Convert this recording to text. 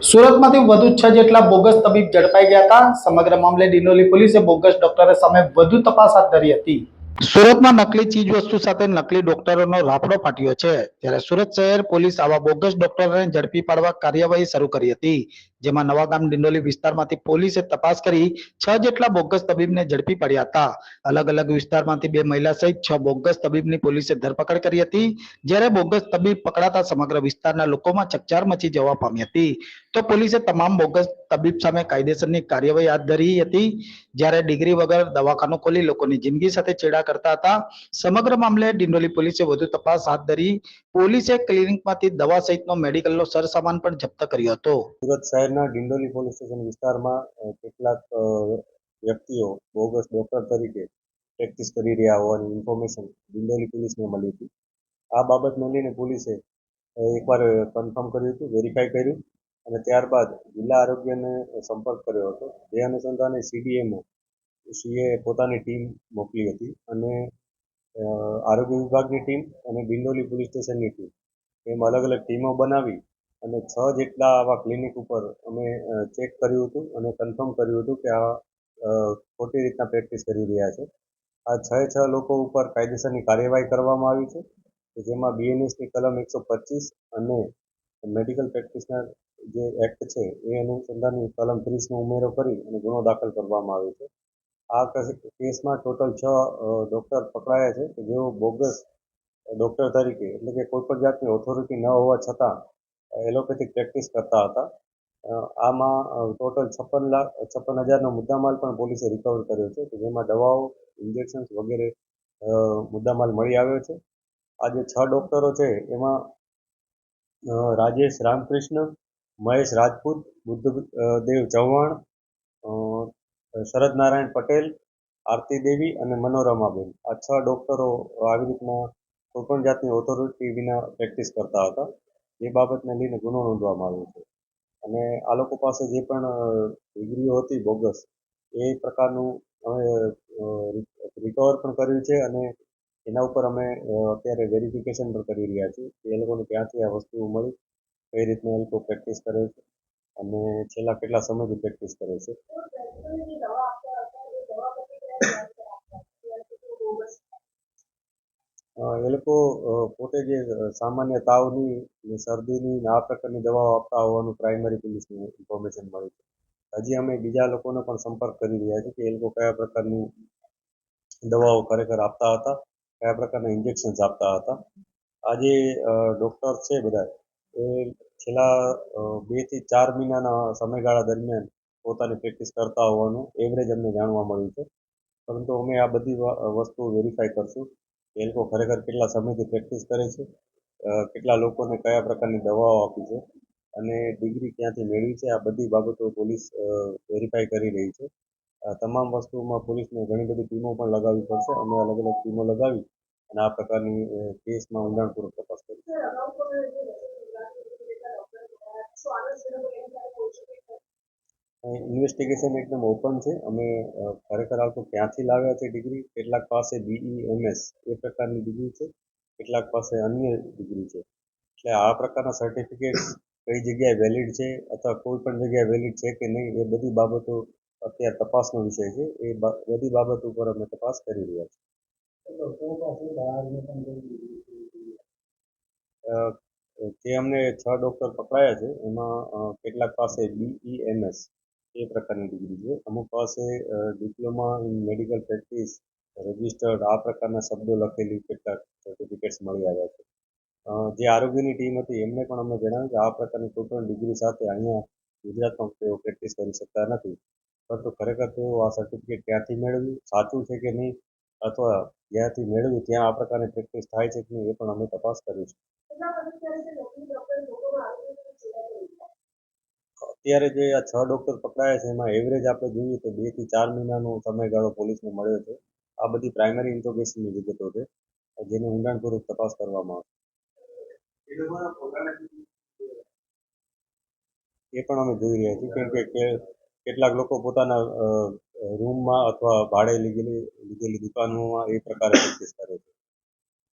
સુરતમાંથી વધુ છ જેટલા બોગસ તબીબ ઝડપાઈ ગયા હતા. સમગ્ર મામલે ડિનોલી પોલીસે બોગસ ડોક્ટરો સામે વધુ તપાસ હાથ ધરી હતી. સુરતમાં નકલી ચીજ વસ્તુ સાથે નકલી ડોક્ટરોનો રાફડો ફાટ્યો છે. ત્યારે સુરત શહેર પોલીસ આવા બોગસ ડોક્ટરોને ઝડપી પાડવા કાર્યવાહી શરૂ કરી હતી. જેમાં નવાગામ ડિંડોલી વિસ્તારમાંથી પોલીસે તપાસ કરી છ જેટલા બોગસ તબીબને ઝડપી પાડ્યા હતા. અલગ અલગ વિસ્તારમાંથી બે મહિલા સહિત છ બોગસ તબીબની પોલીસે ધરપકડ કરી હતી. જ્યારે બોગસ તબીબ પકડાતા સમગ્ર વિસ્તારના લોકોમાં ચકચાર મચી જવા પામી હતી. તો પોલીસે તમામ બોગસ તબીબ સામે કાયદેસરની કાર્યવાહી હાથ ધરી હતી. જ્યારે ડિગ્રી વગર દવાખાનું ખોલી લોકોની જિંદગી સાથે ચેડા કરતા હતા. સમગ્ર મામલે ડિંડોલી પોલીસે વધુ તપાસ હાથ ધરી. પોલીસે ક્લિનિકમાંથી દવા સહિતનો મેડિકલનો સરસામાન પણ જપ્ત કર્યો હતો. સુરત શહેરના ડિંડોલી પોલીસ સ્ટેશન વિસ્તારમાં કેટલાક વ્યક્તિઓ બોગસ ડોક્ટર તરીકે પ્રેક્ટિસ કરી રહ્યા હોવાની ઇન્ફોર્મેશન ડિંડોલી પોલીસને મળી હતી. આ બાબતને લઈને પોલીસે એકવાર કન્ફર્મ કર્યું હતું, વેરીફાઈ કર્યું. અને ત્યારબાદ જિલ્લા આરોગ્યને સંપર્ક કર્યો હતો. જે અનુસંધાને સીડીએમઓ સીએ પોતાની ટીમ મોકલી હતી અને આરોગ્ય વિભાગની ટીમ અને બિંદોલી પોલીસ સ્ટેશનની ટીમ. એમ અલગ અલગ ટીમો બનાવી અને છ જેટલા આવા ક્લિનિક ઉપર અમે ચેક કર્યું હતું અને કન્ફર્મ કર્યું હતું કે આ ખોટી રીતના પ્રેક્ટિસ કરી રહ્યા છે. આ છ છ લોકો ઉપર કાયદેસરની કાર્યવાહી કરવામાં આવી છે કે જેમાં બીએનએસની કલમ એકસો પચીસ અને મેડિકલ પ્રેક્ટિસનર જે એક્ટ છે, એ અનુસંધાનની કલમ ત્રીસનો ઉમેરો કરી અને ગુનો દાખલ કરવામાં આવ્યો છે. આ કસ- કેસમાં ટોટલ છ ડૉક્ટર પકડાયા છે કે જેઓ બોગસ ડૉક્ટર તરીકે, એટલે કે કોઈપણ જાતની ઓથોરિટી ન હોવા છતાં એલોપેથિક પ્રેક્ટિસ કરતા હતા. આમાં ટોટલ છપ્પન લાખ, છપ્પન હજારનો મુદ્દામાલ પણ પોલીસે રિકવર કર્યો છે કે જેમાં દવાઓ ઇન્જેક્શન્સ વગેરે મુદ્દામાલ મળી આવ્યો છે. આ જે છ ડૉક્ટરો છે, એમાં રાજેશ રામકૃષ્ણ મહેશ રાજપૂત બુદ્ધદેવ ચૌહાણ શરદ નારાયણ પટેલ, આરતી દેવી અને મનોરમાબેન. આ છ ડૉક્ટરો આવી રીતના કોઈપણ જાતની ઓથોરિટી વિના પ્રેક્ટિસ કરતા હતા. એ બાબતને લઈને ગુનો નોંધવામાં આવ્યો છે. અને આ લોકો પાસે જે પણ ડિગ્રીઓ હતી બોગસ, એ પ્રકારનું અમે રિકવર પણ કર્યું છે અને એના ઉપર અમે અત્યારે વેરિફિકેશન પણ કરી રહ્યા છીએ. એ લોકોને ક્યાંથી આ વસ્તુઓ મળી. કઈ રીતના એ લોકો પ્રેક્ટિસ કરે છે? અને છેલ્લા કેટલા સમયથી પ્રેક્ટિસ કરે છે? એ લોકો પોતે જે સામાન્ય તાવની શરદીની આ પ્રકારની દવાઓ આપતા હોવાનું પ્રાઇમરી પોલીસને ઇન્ફોર્મેશન મળી છે. હજી અમે બીજા લોકોનો પણ સંપર્ક કરી રહ્યા છીએ કે એ લોકો કયા પ્રકારની દવાઓ ખરેખર આપતા હતા, કયા પ્રકારના ઇન્જેક્શન્સ આપતા હતા. આજે જે ડૉક્ટર છે બધા. એ છેલ્લા બેથી ચાર મહિનાના સમયગાળા દરમિયાન પોતાની પ્રેક્ટિસ કરતા હોવાનું એવરેજ અમને જાણવા મળ્યું છે. પરંતુ અમે આ બધી વસ્તુ વેરીફાઈ કરશું કે એ લોકો ખરેખર કેટલા સમયથી પ્રેક્ટિસ કરે છે કેટલા લોકોને કયા પ્રકારની દવાઓ આપી છે અને ડિગ્રી ક્યાંથી મેળવી છે, આ બધી બાબતો પોલીસ વેરીફાઈ કરી રહી છે. તમામ વસ્તુમાં પોલીસને ઘણી બધી ટીમો પણ લગાવવી પડશે. અમે અલગ અલગ ટીમો લગાવી અને આ પ્રકારની કેસમાં ઊંડાણપૂર્વક તપાસ કરી ઇન્વેસ્ટિગેશન એકદમ ઓપન છે. અમે ખરેખર લોકો ક્યાંથી લાવ્યા છે ડિગ્રી કેટલાક પાસે બીઈ એમએસ એ પ્રકારની ડિગ્રી છે. કેટલાક પાસે અન્ય ડિગ્રી છે. એટલે આ પ્રકારના સર્ટિફિકેટ કઈ જગ્યાએ વેલિડ છે અથવા કોઈ પણ જગ્યાએ વેલિડ છે કે નહીં એ બધી બાબતો અત્યારે તપાસનો વિષય છે. એ બધી બાબત ઉપર અમે તપાસ કરી રહ્યા છીએ. જે અમને છ ડૉક્ટર પકડાયા છે, એમાં કેટલાક પાસે બીઈએમએસ એ પ્રકારની ડિગ્રી છે. અમુક પાસે diploma in medical practice registered આ પ્રકારના શબ્દો લખેલી કેટલાક સર્ટિફિકેટ્સ મળી આવ્યા છે. જે આરોગ્યની ટીમ હતી, એમને પણ અમને જણાવ્યું કે આ પ્રકારની કોઈ પણ ડિગ્રી સાથે અહીંયા ગુજરાતમાં તેઓ પ્રેક્ટિસ કરી શકતા નથી. પરંતુ ખરેખર તેઓ આ સર્ટિફિકેટ ક્યાંથી મેળવ્યું? સાચું છે કે નહીં? અથવા જ્યાંથી મેળવ્યું, ત્યાં આ પ્રકારની પ્રેક્ટિસ થાય છે કે નહીં, એ પણ અમે તપાસ કરીશું. અત્યારે જે આ છ ડોક્ટર પકડાયા છે, એમાં એવરેજ આપણે જોઈએ તો બેથી ચાર મહિનાનો સમયગાળો પોલીસને મળ્યો છે. આ બધી પ્રાઇમરી ઇન્ટ્રોગેશનની વિગતો છે, જેને ઊંડાણપૂર્વક તપાસ કરવામાં આવશે. એ પણ અમે જોઈ રહ્યા છીએ, કેમ કે કેટલાક લોકો પોતાના રૂમમાં અથવા ભાડે લીધેલી લીધેલી દુકાનોમાં એ પ્રકારે પ્રેક્ટિસ કરે છે.